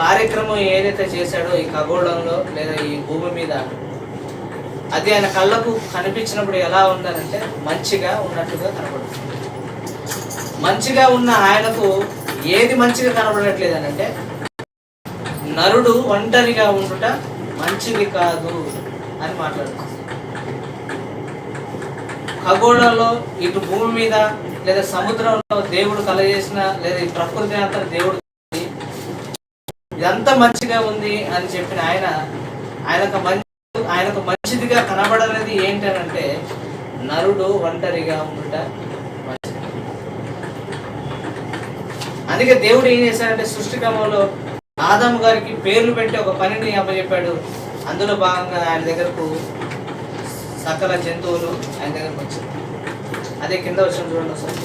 కార్యక్రమం ఏదైతే చేశాడో ఈ ఖగోళంలో లేదా ఈ భూమి మీద అది ఆయన కళ్ళకు కనిపించినప్పుడు ఎలా ఉందనంటే మంచిగా ఉన్నట్టుగా కనపడుతుంది. మంచిగా ఉన్న ఆయనకు ఏది మంచిగా కనబడట్లేదు అని అంటే నరుడు ఒంటరిగా ఉండుట మంచిది కాదు అని మాట్లాడుతుంది. ఖగోళంలో ఇటు భూమి మీద లేదా సముద్రంలో దేవుడు కలగేసిన లేదా ఈ ప్రకృతి అంతా దేవుడు ఇదంతా మంచిగా ఉంది అని చెప్పిన ఆయన ఆయనకు మంచి ఆయనకు మంచిదిగా కనబడనేది ఏంటనంటే నరుడు ఒంటరిగా ఉండట మంచిది. అందుకే దేవుడు ఏం చేశాడంటే సృష్టిక్రమంలో ఆదాము గారికి పేర్లు పెట్టి ఒక పనిని అప్పచెప్పాడు. అందులో భాగంగా ఆయన దగ్గరకు సకల జంతువులు ఆయన దగ్గరకు వచ్చింది. అదే కింద వచ్చిన చూడండి ఒకసారి.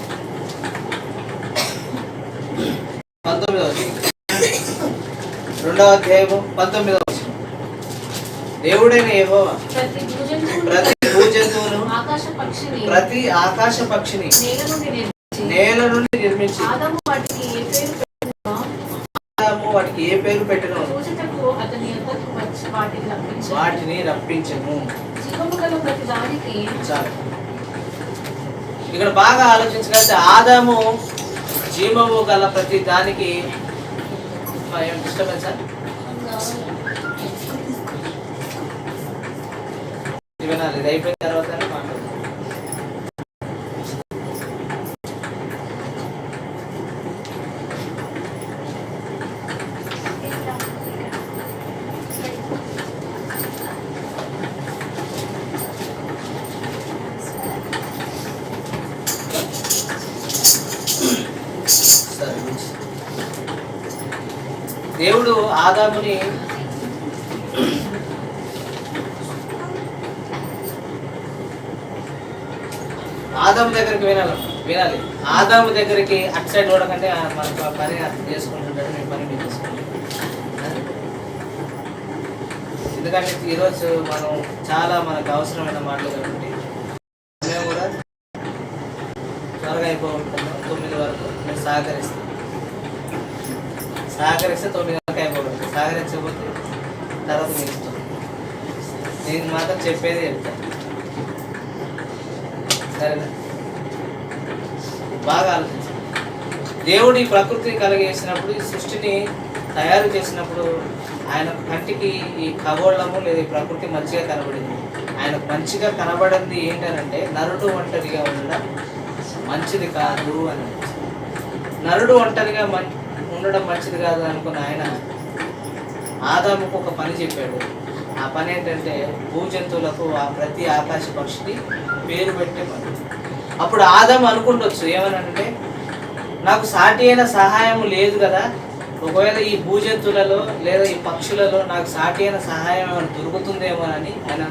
పంతొమ్మిదవ రెండవ అధ్యాయము పంతొమ్మిదవ. దేవుడైన యెహోవా ప్రతి భూజంతువును, ప్రతి ఆకాశ పక్షిని నేల నుండి నిర్మించి వాటికి ఏ పేరు పెట్టినో వాటిని రప్పించి. వాటిని రప్పించము. చాలు. ఇక్కడ బాగా ఆలోచించగలిగితే ఆదాము జీవము గల ప్రతి దానికి డిస్టర్బెన్స్ ఇది అయిపోయిన తర్వాత మాట్లాడదాం సరే మంచిది. దేవుడు ఆదాముని ఆదాము దగ్గరికి వినాలి. వినాలి. ఆదాము దగ్గరికి అటు సైడ్ చూడకంటే మన పని అర్థం చేసుకుంటుంటాడు మీ పని మీరు చేసుకుంటాను. ఎందుకంటే ఈరోజు మనం చాలా మనకు అవసరమైన మాటలు కాబట్టి మేము కూడా త్వరగా అయిపోగొట్టుకున్నాం తొమ్మిది వరకు మేము సహకరిస్తాం సహకరిస్తే తొమ్మిది సహకరించకపోతే తర్వాత మీరు ఇష్టం. నేను మాత్రం చెప్పేది చెప్తాను సరేనా? బాగా ఆలోచించండి. దేవుడు ఈ ప్రకృతిని కలిగేసినప్పుడు ఈ సృష్టిని తయారు చేసినప్పుడు ఆయన కంటికి ఈ ఖగోళము లేదా ఈ ప్రకృతి మంచిగా కనబడింది. ఆయన మంచిగా కనబడింది ఏంటనంటే నరుడు ఒంటరిగా ఉండడం మంచిది కాదు అని. నరుడు ఒంటరిగా మం ఉండడం మంచిది కాదు అనుకున్న ఆయన ఆదాముకు ఒక పని చెప్పాడు. ఆ పని ఏంటంటే భూజంతువులకు ఆ ప్రతి ఆకాశ పక్షికి పేరు పెట్టే పని. అప్పుడు ఆదాము అనుకుంటొచ్చు ఏమనంటే నాకు సాటి అయిన సహాయం లేదు కదా ఒకవేళ ఈ భూజంతువులలో లేదా ఈ పక్షులలో నాకు సాటి అయిన సహాయం ఏమైనా దొరుకుతుందేమో అని ఆయన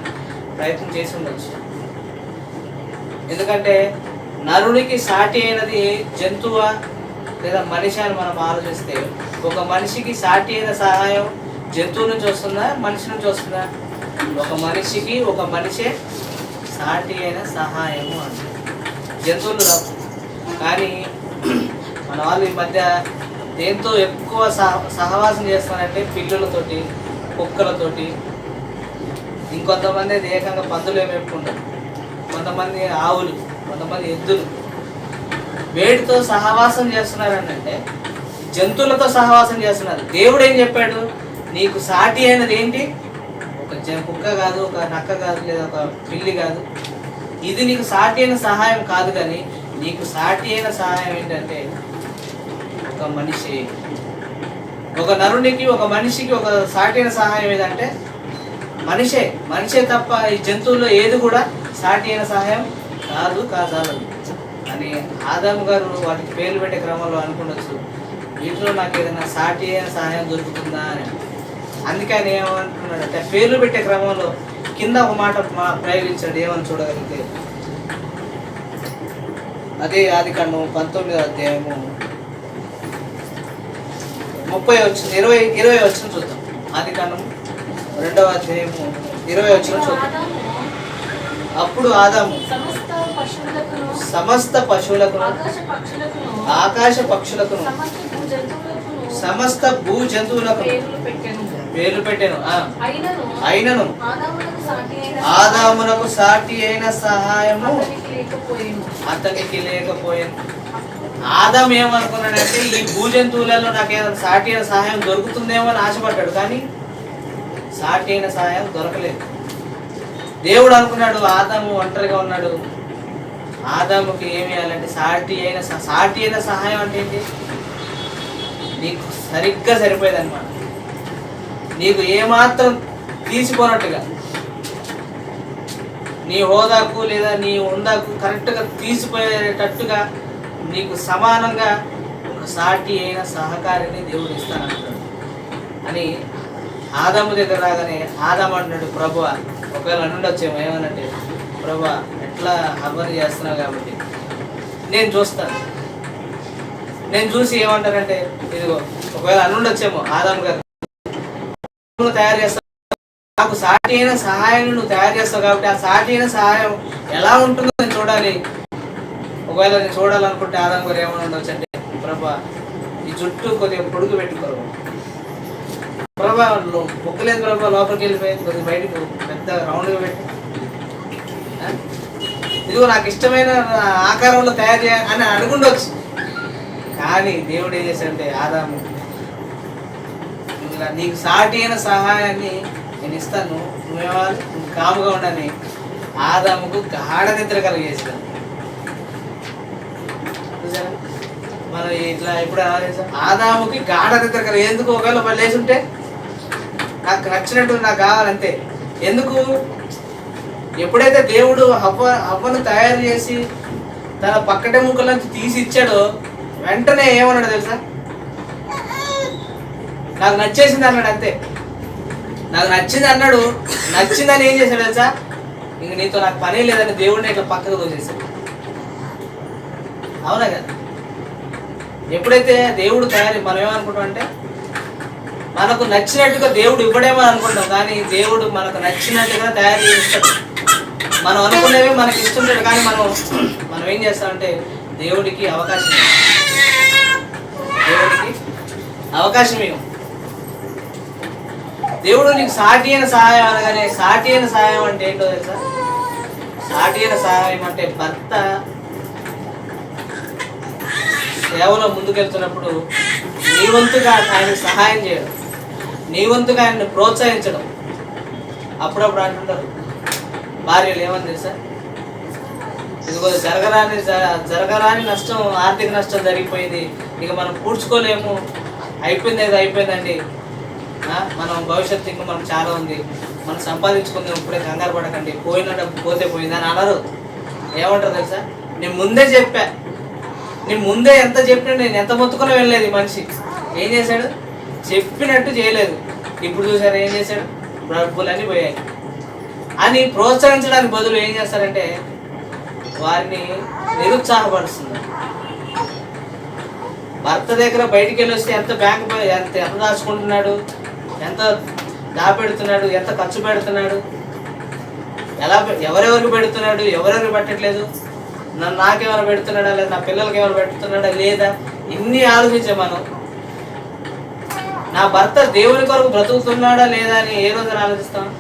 ప్రయత్నం చేసి ఉండొచ్చు. ఎందుకంటే నరునికి సాటి అయినది జంతువా లేదా మనిషి అని మనం ఆలోచిస్తే ఒక మనిషికి సాటి అయిన సహాయం జంతువు నుంచి వస్తుందా? మనిషి నుంచి వస్తుందా? ఒక మనిషికి ఒక మనిషే సాటి అయిన సహాయము అంటే జంతువులు రావు. కానీ మన వాళ్ళు ఈ మధ్య దేంతో ఎక్కువ సహ సహవాసం చేస్తారంటే పిల్లులతోటి కుక్కలతోటి. ఇంకొంతమంది ఏకంగా పందులు ఏమేపుకుంటారు కొంతమంది ఆవులు కొంతమంది ఎద్దులు. వేటితో సహవాసం చేస్తున్నారు అంటే జంతువులతో సహవాసం చేస్తున్నారు. దేవుడు ఏం చెప్పాడు? నీకు సాటి అయినది ఏంటి? ఒక జ- కుక్క కాదు ఒక నక్క కాదు లేదా ఒక పిల్లి కాదు. ఇది నీకు సాటి అయిన సహాయం కాదు కానీ నీకు సాటి అయిన సహాయం ఏంటంటే ఒక మనిషి. ఒక నరునికి ఒక మనిషికి ఒక సాటి అయిన సహాయం ఏదంటే మనిషే. మనిషే తప్ప ఈ జంతువుల్లో ఏది కూడా సాటి అయిన సహాయం కాదు కాదాలదు అని ఆదాము గారు వాటికి పేర్లు పెట్టే క్రమంలో అనుకుండొచ్చు. వీటిలో నాకు ఏదైనా సాటి అయిన సహాయం దొరుకుతుందా అని. అందుకే ఆయన ఏమంటున్నాడంటే పేర్లు పెట్టే క్రమంలో కింద ఒక మాట మా- ప్రయోగించాడు ఏమని చూడగలిగితే? అదే ఆది కాండం పంతొమ్మిదో అధ్యాయము ముప్పై వచ్చిన ఇరవై ఇరవై వచ్చిన చూద్దాం. ఆది కాండం రెండవ అధ్యాయము ఇరవై వచ్చిన చూద్దాం. అప్పుడు ఆదాము సమస్త పశువులకును ఆకాశ భూజంతువులకును సమస్త భూ జంతువులకు పేర్లు పెట్టెను. అయినను. ఆదామునకు సాటి అయిన సహాయము. అతనికి లేకపోయేను. ఆదాం ఏమనుకున్నాడంటే ఈ భూజంతువులలో నాకు ఏదైనా సాటి అయిన సహాయం దొరుకుతుందేమో అని ఆశపడ్డాడు. కానీ సాటి అయిన సహాయం దొరకలేదు. దేవుడు అనుకున్నాడు ఆదాము ఒంటరిగా ఉన్నాడు. ఆదాముకి ఏమి చేయాలంటే సాటి అయిన సాటి అయిన సహాయం అంటే ఏంటి? నీకు సరిగ్గా సరిపోయేది అనమాట నీకు ఏమాత్రం తీసిపోనట్టుగా. నీ హోదాకు లేదా నీ ఉందాకు కరెక్ట్గా తీసిపోయేటట్టుగా నీకు సమానంగా ఒక సాటి అయిన సహకారిని దేవుడు ఇస్తానంటాడు అని ఆదాము దగ్గర రాగానే ఆదాము అంటున్నాడు ప్రభు ఒకవేళ అనుండొచ్చేమో ఏమనంటే ప్రభు ఎట్లా హర్బర్ చేస్తున్నావు కాబట్టి నేను చూస్తాను నేను చూసి ఏమంటానంటే ఇదిగో ఒకవేళ అనుండొచ్చేమో ఆదాము గారు తయారు చేస్తావు. నాకు సాటి అయిన సహాయం నువ్వు తయారు చేస్తావు కాబట్టి ఆ సాటి అయిన సహాయం ఎలా ఉంటుందో నేను చూడాలి. ఒకవేళ నేను చూడాలనుకుంటే ఆదాం గారు ఏమైనా ఉండొచ్చు అంటే ప్రభా ఈ జుట్టు కొద్దిగా పొడుగు పెట్టుకోరు. ప్రభా బొక్కలేదు ప్రభా లోపలికి వెళ్ళిపోయింది కొద్దిగా బయటకు పెద్ద రౌండ్గా పెట్టి. ఇదిగో నాకు ఇష్టమైన ఆకారంలో తయారు చేయాలి అని అనుకుండొచ్చు. కానీ దేవుడు ఏం చేశాడంటే ఆదాము ఇట్లా నీకు సాటి అయిన సహాయాన్ని నేను ఇస్తాను. నువ్వేవాలి నువ్వు కాముగా ఉండని ఆదాముకు గాఢ నిద్ర కలిగేసాను చూసారా? మనం ఇట్లా ఎప్పుడు ఆదాముకి గాఢ నిద్ర కలిగి ఎందుకు? ఒకవేళ మళ్ళీ లేచుంటే నాకు నచ్చినట్టు నాకు కావాలంతే. ఎందుకు? ఎప్పుడైతే దేవుడు హవ్వ హవ్వను తయారు చేసి తన పక్కటే ముక్కల నుంచి తీసి ఇచ్చాడో వెంటనే ఏమన్నాడు తెలుసా? నాకు నచ్చేసింది అన్నాడు అంతే. నాకు నచ్చింది అన్నాడు నచ్చిందని ఏం చేశాడు తెలుసా? ఇంక నీతో నాకు పని లేదని దేవుడిని ఇట్లా పక్కకు తోసేసాడు అవునా కదా? ఎప్పుడైతే దేవుడు తయారు మనం ఏమనుకుంటాం అంటే మనకు నచ్చినట్టుగా దేవుడు ఇవ్వడేమో అనుకుంటాం కానీ దేవుడు మనకు నచ్చినట్టుగా తయారు చేస్తాడు. మనం అనుకునేవి మనకి ఇస్తుంటాడు కానీ మనం మనం ఏం చేస్తామంటే దేవుడికి అవకాశం దేవుడికి అవకాశం ఇవ్వం దేవుడు నీకు సాటి అయిన సహాయం అనగానే సాటి అయిన సహాయం అంటే ఏంటో తెలుసా? సాటి అయిన సహాయం అంటే భర్త సేవలో ముందుకెళ్తున్నప్పుడు నీ వంతుగా ఆయనకు సహాయం చేయడం నీ వంతుగా ఆయన్ని ప్రోత్సహించడం. అప్పుడప్పుడు అంటుంటారు భార్యలు ఏమని తెలుసా? ఇదిగో జరగరాని జరగరాని నష్టం ఆర్థిక నష్టం జరిగిపోయింది ఇక మనం పూడ్చుకోలేము అయిపోయింది ఏదో అయిపోయిందండి. మనం భవిష్యత్తు ఇంకా మనకు చాలా ఉంది. మనం సంపాదించుకుందాం ఇప్పుడే కంగారు పడకండి. పోయిన డబ్బు పోతే పోయింది అని అనరు. ఏమంటారు తెలుసా? నేను ముందే చెప్పా. నేను ముందే ఎంత చెప్పినా నేను ఎంత మొత్తుకున్నా వెళ్ళలేదు ఈ మనిషి. ఏం చేశాడు? చెప్పినట్టు చేయలేదు. ఇప్పుడు చూసారు ఏం చేశాడు? డబ్బులన్నీ పోయాయి. అని ప్రోత్సహించడానికి బదులు ఏం చేస్తారంటే వారిని నిరుత్సాహపరుస్తున్నారు. భర్త దగ్గర బయటికి వెళ్ళి వస్తే ఎంత బ్యాంక్ పోయి ఎంత ఎంత దాచుకుంటున్నాడు? ఎంత దాపెడుతున్నాడు ఎంత ఖర్చు పెడుతున్నాడు? ఎలా పె- ఎవరెవరికి పెడుతున్నాడు ఎవరెవరికి పెట్టట్లేదు? నన్ను నాకేమైనా పెడుతున్నాడా లేదా నా పిల్లలకి ఏమైనా పెడుతున్నాడా లేదా? ఇన్ని ఆలోచించే మనం. నా భర్త దేవుని కొరకు బ్రతుకుతున్నాడా లేదా అని ఏ రోజున ఆలోచిస్తాం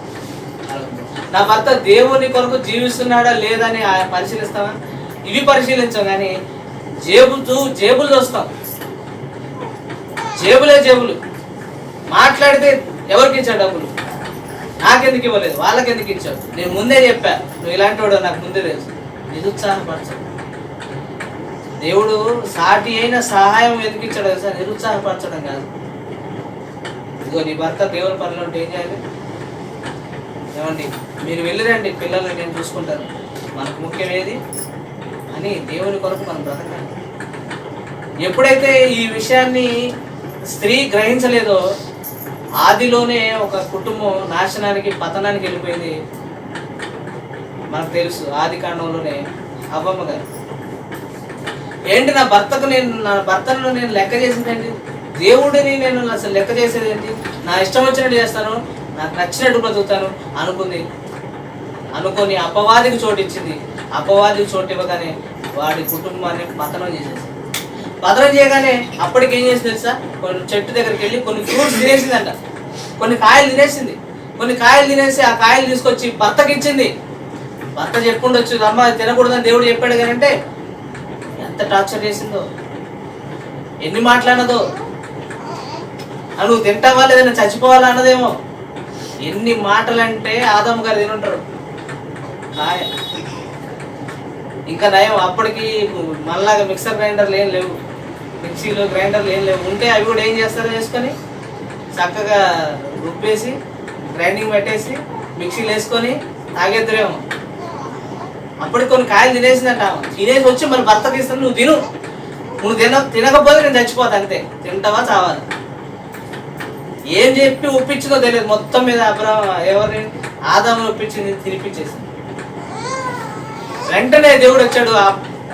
నా భర్త దేవుని కొరకు జీవిస్తున్నాడా లేదా అని ఆ- పరిశీలిస్తామా ఇవి పరిశీలించాం కానీ జేబు చూ- జేబులు చూస్తాం. జేబులే జేబులు. మాట్లాడితే ఎవరికి ఇచ్చాడు డబ్బులు? నాకెందుకు ఇవ్వలేదు? వాళ్ళకి ఎందుకు ఇచ్చావు నేను ముందే చెప్పా నువ్వు ఇలాంటి వాడు నాకు ముందే తెలుసు. నిరుత్సాహపరచడు దేవుడు సాటి అయిన సహాయం ఎందుకు ఇచ్చాడు సార్ నిరుత్సాహపరచడం కాదు. ఇదిగో నీ భర్త దేవుని పనిలో ఉంటే ఏం చేయాలి? ఏమండి మీరు వెళ్ళిరండి పిల్లల్ని నేను చూసుకుంటాను. మనకు ముఖ్యం ఏది? అని దేవుని కొరకు మనం బ్రతకాలి. ఎప్పుడైతే ఈ విషయాన్ని స్త్రీ గ్రహించలేదో ఆదిలోనే ఒక కుటుంబం నాశనానికి పతనానికి వెళ్ళిపోయింది. మనకు తెలుసు ఆది కాండంలోనే అవ్వమ్మ గారు. ఏంటి నా భర్తకు నేను నా భర్తను నేను లెక్క చేసేదేంటి? దేవుడిని నేను అసలు లెక్క చేసేది ఏంటి నా ఇష్టం వచ్చినట్టు చేస్తాను నాకు నచ్చినట్టు బ్రతుకుతాను అనుకుంది. అనుకొని అపవాదికి చోటు ఇచ్చింది. అపవాదికి చోటు ఇవ్వగానే వాడి కుటుంబాన్ని పతనం చేసేసింది. భద్రం చేయగానే అప్పటికి ఏం చేసింది తెలుసా? కొన్ని చెట్టు దగ్గరికి వెళ్ళి కొన్ని ఫ్రూట్స్ తినేసిందంట. కొన్ని కాయలు తినేసింది. కొన్ని కాయలు తినేసి ఆ కాయలు తీసుకొచ్చి భర్తకి ఇచ్చింది భర్త చెప్పుకుండొచ్చు అమ్మ తినకూడదని దేవుడు చెప్పాడు కానీ అంటే ఎంత టార్చర్ చేసిందో. ఎన్ని మాట్లాడినదో. నువ్వు తింటావా లేదన్నా చచ్చిపోవాలా? అన్నదేమో. ఎన్ని మాటలంటే ఆదమ్ గారు తినుంటారు. కాయ. ఇంకా నయం అప్పటికి మళ్ళాగా మిక్సర్ గ్రైండర్లు ఏం లేవు. మిక్సీలో గ్రైండర్లు ఏం లేవు. ఉంటే అవి కూడా ఏం చేస్తారు చేసుకొని చక్కగా రుబ్బేసి గ్రైండింగ్ పెట్టేసి మిక్సీలో వేసుకొని తాగేద్దరేమో అప్పుడు కొన్ని కాయలు తినేసిందంట తినేసి వచ్చి మరి భర్తకి ఇస్తాను నువ్వు తిను. నువ్వు తిన తినకపోతే నేను చచ్చిపోతా అంతే. తింటావా చావాలి ఏం చెప్పి ఒప్పించిందో తెలియదు. మొత్తం మీద అబ్రహం ఎవరిని? ఆదాము ఒప్పించింది తినిపించేసింది. వెంటనే దేవుడు వచ్చాడు.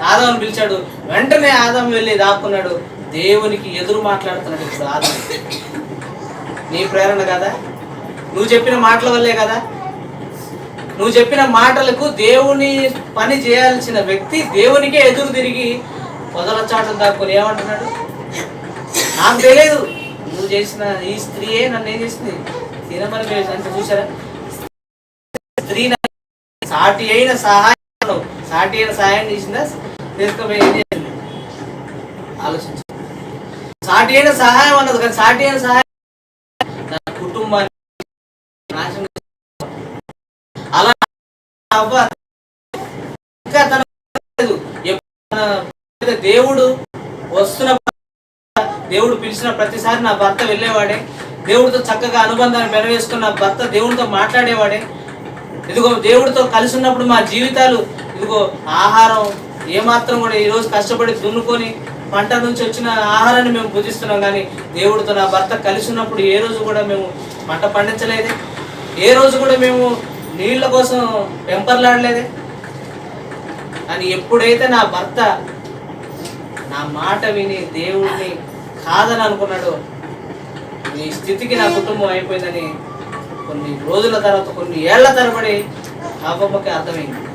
ఆ- పిలిచాడు వెంటనే ఆదాము వెళ్ళి దాక్కున్నాడు. దేవునికి ఎదురు మాట్లాడుతున్నాడు ఇప్పుడు ఆదాము నీ ప్రేరణ కదా? నువ్వు చెప్పిన మాటల వల్లే కదా? నువ్వు చెప్పిన మాటలకు దేవుని పని చేయాల్సిన వ్యక్తి దేవునికే ఎదురు తిరిగి పొదల దాక్కుని ఏమంటున్నాడు? నాకు తెలియదు. నువ్వు చేసిన ఈ స్త్రీయే నన్ను ఏం చేసింది? తినమని అంటే చూసారా స్త్రీ సాటి అయిన సహాయం సాటి అయిన సహాయం చేసిందా? తీసుకుపోయి ఏం చేసింది ఆలోచించు. సాటి అయిన సహాయం అన్నది కానీ సాటి అయిన సహాయం నా కుటుంబాన్ని నాశనం అలా ఇంకా తన లేదు. దేవుడు వస్తున్న దేవుడు పిలిచిన ప్రతిసారి నా భర్త వెళ్ళేవాడే. దేవుడితో చక్కగా అనుబంధాన్ని మెరవేసుకున్న భర్త దేవుడితో మాట్లాడేవాడే. ఇదిగో దేవుడితో కలిసి ఉన్నప్పుడు మా జీవితాలు ఇదిగో ఆహారం ఏమాత్రం కూడా ఈరోజు కష్టపడి దున్నుకొని పంట నుంచి వచ్చిన ఆహారాన్ని మేము భుజిస్తున్నాం కానీ దేవుడితో నా భర్త కలిసి ఉన్నప్పుడు ఏ రోజు కూడా మేము పంట పండించలేదే. ఏ రోజు కూడా మేము నీళ్ళ కోసం పెంపర్లాడలేదే. అని ఎప్పుడైతే నా భర్త నా మాట విని దేవుడిని కాదని అనుకున్నాడు నీ స్థితికి నా కుటుంబం అయిపోయిందని కొన్ని రోజుల తర్వాత కొన్ని ఏళ్ళ తరబడి అవ్వమ్మకి అర్థమైంది.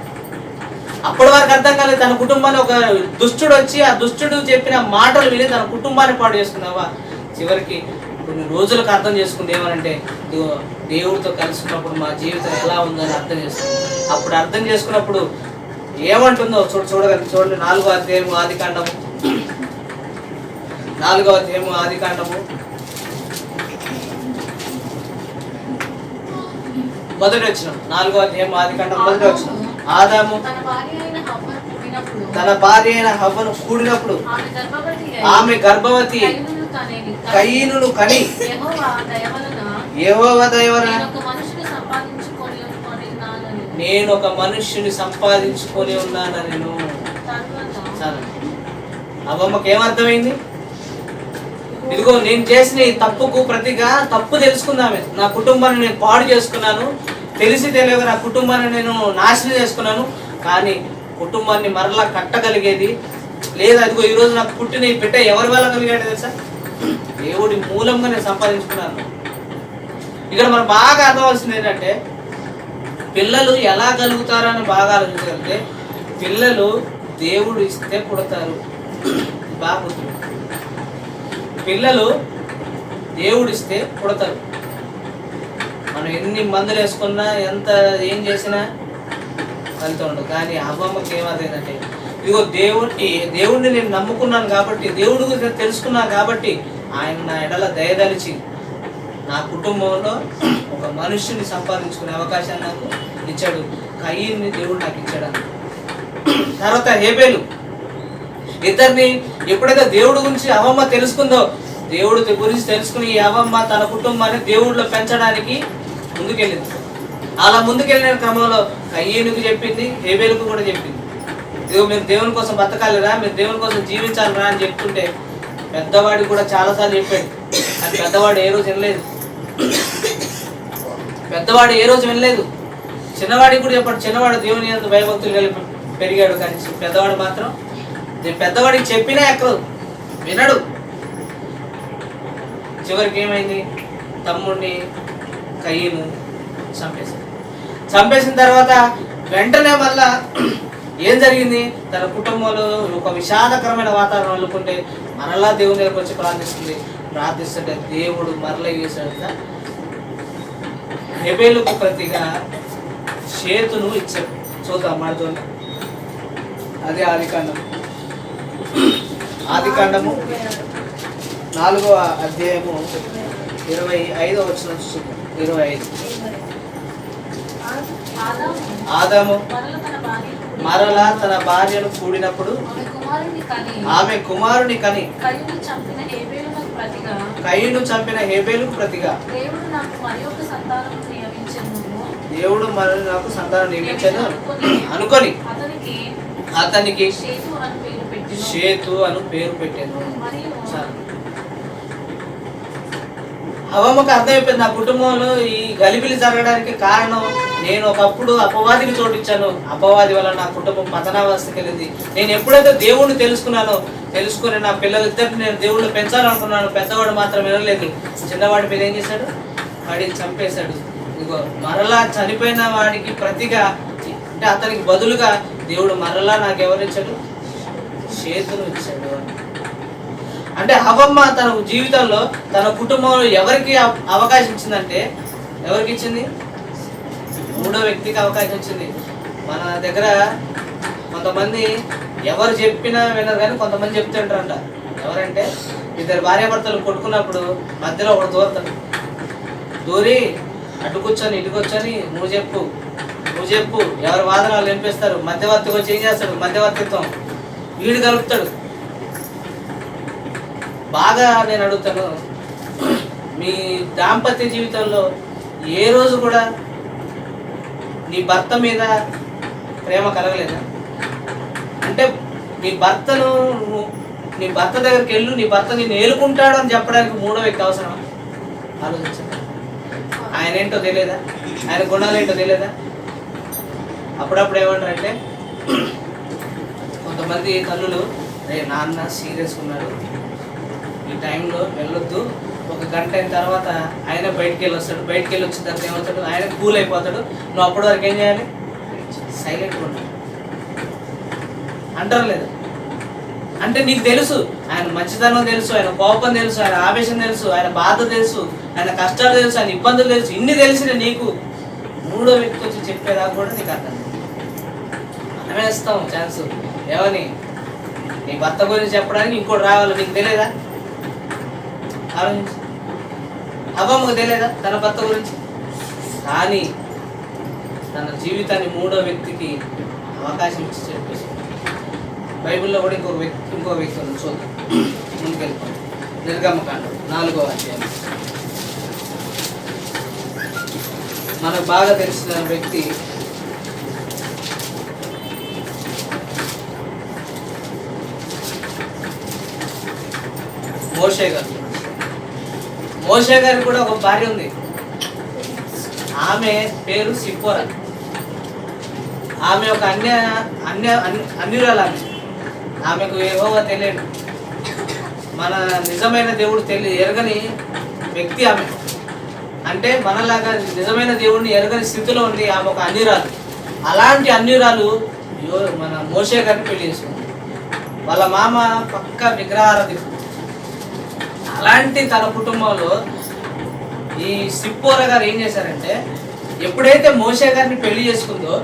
అప్పటి వరకు అర్థం కాలేదు. తన కుటుంబాన్ని ఒక దుష్టుడు వచ్చి ఆ దుష్టుడు చెప్పిన మాటలు విని తన కుటుంబాన్ని పాడు చేసుకున్నావా? చివరికి కొన్ని రోజులకు అర్థం చేసుకుంది ఏమనంటే ఇదిగో దేవుడితో కలుసుకున్నప్పుడు మా జీవితం ఎలా ఉందని అర్థం చేసుకుంది. అప్పుడు అర్థం చేసుకున్నప్పుడు ఏమంటుందో చూడ చూడగలి చూడండి. నాలుగో అధ్యాయము ఆది కాండము. నాలుగో అధ్యాయము ఆది కాండము. మొదటి వచ్చిన నాలుగో అధ్యాయం ఆది కాండం మొదటి వచ్చిన ఆదాము తన భార్య అయిన హవ్వను హవ్వను కూడినప్పుడు ఆమె గర్భవతి కయీనును కని దయవన నేను ఒక మనుష్యుని సంపాదించుకొని ఉన్నాను నేను అవ్వమ్మకి ఏమర్థమైంది? ఇదిగో నేను చేసిన ఈ తప్పుకు ప్రతిగా తప్పు తెలుసుకుందామే. నా కుటుంబాన్ని నేను పాడు చేసుకున్నాను. తెలిసి తెలియక నా కుటుంబాన్ని నేను నాశనం చేసుకున్నాను. కానీ కుటుంబాన్ని మరలా కట్టగలిగేది లేదా అదిగో ఈరోజు నాకు పుట్టిన ఈ బిడ్డ ఎవరి వల్ల కలిగాడు తెలుసా? దేవుడి మూలంగా నేను సంపాదించుకున్నాను. ఇక్కడ మనం బాగా అర్థవలసింది ఏంటంటే పిల్లలు ఎలా కలుగుతారని బాగా ఆలోచించగలిగితే పిల్లలు దేవుడు ఇస్తే పుడతారు. బాగా పిల్లలు దేవుడు ఇస్తే పుడతారు. మనం ఎన్ని మందులు వేసుకున్నా ఎంత ఏం చేసినా ఫలితం ఉండదు. కానీ అవ్వమ్మకి ఏమర్థమైందంటే ఇదిగో దేవుడిని దేవుడిని నేను నమ్ముకున్నాను కాబట్టి దేవుడి గురించి తెలుసుకున్నాను కాబట్టి ఆయన నా ఎడల దయదలిచి నా కుటుంబంలో ఒక మనుష్యుని సంపాదించుకునే అవకాశాన్ని నాకు ఇచ్చాడు. కయ్యిని దేవుడు నాకు ఇచ్చాడు తర్వాత హేబేలు ఇద్దరిని ఎప్పుడైతే దేవుడి గురించి అవమ్మ తెలుసుకుందో దేవుడి గురించి తెలుసుకుని ఈ అవమ్మ తన కుటుంబాన్ని దేవుడిలో పెంచడానికి ముందుకెళ్ళింది. అలా ముందుకెళ్ళిన క్రమంలో కయ్యేనుకు చెప్పింది హేబేలుకు కూడా చెప్పింది. ఇదిగో మీరు దేవుని కోసం బతకాలిరా మీరు దేవుని కోసం జీవించాలిరా అని చెప్తుంటే పెద్దవాడికి కూడా చాలాసార్లు చెప్పాడు. కానీ పెద్దవాడు ఏ రోజు వినలేదు. పెద్దవాడు ఏ రోజు వినలేదు. చిన్నవాడికి కూడా చెప్పాడు చిన్నవాడు దేవుని యందు భయభక్తులు కలిపి పెరిగాడు కానీ పెద్దవాడు మాత్రం నేను పెద్దవాడికి చెప్పినా ఎక్కదు వినడు. చివరికి ఏమైంది? తమ్ముడిని కయ్యను చంపేశాడు చంపేసిన తర్వాత వెంటనే మళ్ళా ఏం జరిగింది? తన కుటుంబంలో ఒక విషాదకరమైన వాతావరణం వెళ్ళుకుంటే మరలా దేవుని దగ్గరకు వచ్చి ప్రార్థిస్తుంది. ప్రార్థిస్తుంటే దేవుడు మరలా చేశాడు చేశాడంట హెబేలుకు ప్రతిగా చేతును ఇచ్చాడు. చూద్దాం మనతో అదే ఆదికాండం ఆదికాండము నాలుగో అధ్యాయము ఇరవై ఐదో వచ్చిన చూద్దాం ఇరవై ఐదు. ఆదాము మరల తన భార్యను కూడినప్పుడు ఆమె కుమారుని కని కయ్యూను చంపిన హేబేలునకు ప్రతిగా. దేవుడు మరి నాకు సంతానం నియమించను. అనుకొని అతనికి అతనికి షేతు అని పేరు పెట్టెను. అవమ్మకు అర్థమైపోయింది. నా కుటుంబంలో ఈ గలిబిలి జరగడానికి కారణం నేను ఒకప్పుడు అపవాదికి చోటిచ్చాను. అపవాది వల్ల నా కుటుంబం పతనావస్థకి వెళ్ళింది. నేను ఎప్పుడైతే దేవుణ్ణి తెలుసుకున్నానో తెలుసుకుని నా పిల్లలిద్దరిని నేను దేవుణ్ణి పెంచాలనుకున్నాను పెద్దవాడు మాత్రం వినలేదు. చిన్నవాడి మీద ఏం చేశాడు? వాడిని చంపేశాడు. ఇదిగో మరలా చనిపోయిన వాడికి ప్రతిగా అంటే అతనికి బదులుగా దేవుడు మరలా నాకు ఎవరిచ్చాడు? చేతులు ఇచ్చాడు అని. అంటే అవమ్మ తన జీవితంలో తన కుటుంబంలో ఎవరికి అవ- అవకాశం ఇచ్చిందంటే ఎవరికి ఇచ్చింది? మూడో వ్యక్తికి అవకాశం ఇచ్చింది. మన దగ్గర కొంతమంది ఎవరు చెప్పినా వినరు కానీ కొంతమంది చెప్తుంటారంట. ఎవరంటే ఇద్దరు భార్యాభర్తలు కొట్టుకున్నప్పుడు మధ్యలో ఒకడు దూరతాడు. దూరి అటు కూర్చొని ఇటు కూర్చొని నువ్వు చెప్పు నువ్వు చెప్పు. ఎవరి వాదన వాళ్ళు వినిపిస్తారు? మధ్యవర్తికి వచ్చి ఏం చేస్తాడు? మధ్యవర్తిత్వం. వీడు కలుపుతాడు. బాగా నేను అడుగుతాను. మీ దాంపత్య జీవితంలో ఏ రోజు కూడా నీ భర్త మీద ప్రేమ కలగలేదా? అంటే నీ భర్తను నీ భర్త దగ్గరికి వెళ్ళు నీ భర్త నేను ఏలుకుంటాడు అని చెప్పడానికి మూడో వ్యక్తి అవసరం ఆలోచించండి ఆయన ఏంటో తెలియదా? ఆయన గుణాలు ఏంటో తెలియదా? అప్పుడప్పుడు ఏమంటారంటే కొంతమంది తల్లులు రే నాన్న సీరియస్ ఉన్నాడు ఈ టైంలో వెళ్ళొద్దు. ఒక గంట అయిన తర్వాత ఆయన బయటికి వెళ్ళి వస్తాడు. బయటికి వెళ్ళి వచ్చిన తర్వాత ఏమవుతాడు? ఆయన కూల్ అయిపోతాడు. నువ్వు అప్పటి వరకు ఏం చేయాలి? సైలెంట్గా ఉండాలి అంటారు లేదు. అంటే నీకు తెలుసు ఆయన మంచితనం తెలుసు ఆయన కోపం తెలుసు ఆయన ఆవేశం తెలుసు ఆయన బాధ తెలుసు ఆయన కష్టాలు తెలుసు ఆయన ఇబ్బందులు తెలుసు ఇన్ని తెలిసిన నీకు. మూడో వ్యక్తి వచ్చి చెప్పేదాకా కూడా నీకు అర్థం కాదు. మనమే ఇస్తాం ఛాన్స్. ఏమని? నీ భర్త గురించి చెప్పడానికి ఇంకోటి రావాలి నీకు తెలియదా ఆలోచించు. అవ్వమ్మకు తెలియదా తన భర్త గురించి? కానీ తన జీవితాన్ని మూడో వ్యక్తికి అవకాశం ఇచ్చి చెప్పేసి బైబిల్లో కూడా ఇంకో వ్యక్తి ఇంకో వ్యక్తి ఉంది చూద్దాం. ముందుకెళ్ళిపోయి నిర్గమకాండం నాలుగో అధ్యాయం. మనకు బాగా తెలిసిన వ్యక్తి మోషే గారు. మోషే గారికి కూడా ఒక భార్య ఉంది. ఆమె పేరు సిప్పోర. ఆమె ఒక అన్య అన్య అన్- ఆమెకు ఏవోగా తెలియదు. మన నిజమైన దేవుడు తెలి ఎరగని వ్యక్తి ఆమె. అంటే మనలాగా నిజమైన దేవుడిని ఎరగని స్థితిలో ఉంది ఆమె ఒక అన్యురాలు. అలాంటి అన్యురాలు యో- మన మోషే గారిని పెళ్ళి చేసుకుంది. వాళ్ళ మామ పక్క విగ్రహారధికుడు అలాంటి తన కుటుంబంలో ఈ సిప్పోర గారు ఏం చేశారంటే ఎప్పుడైతే మోషే గారిని పెళ్ళి చేసుకుందో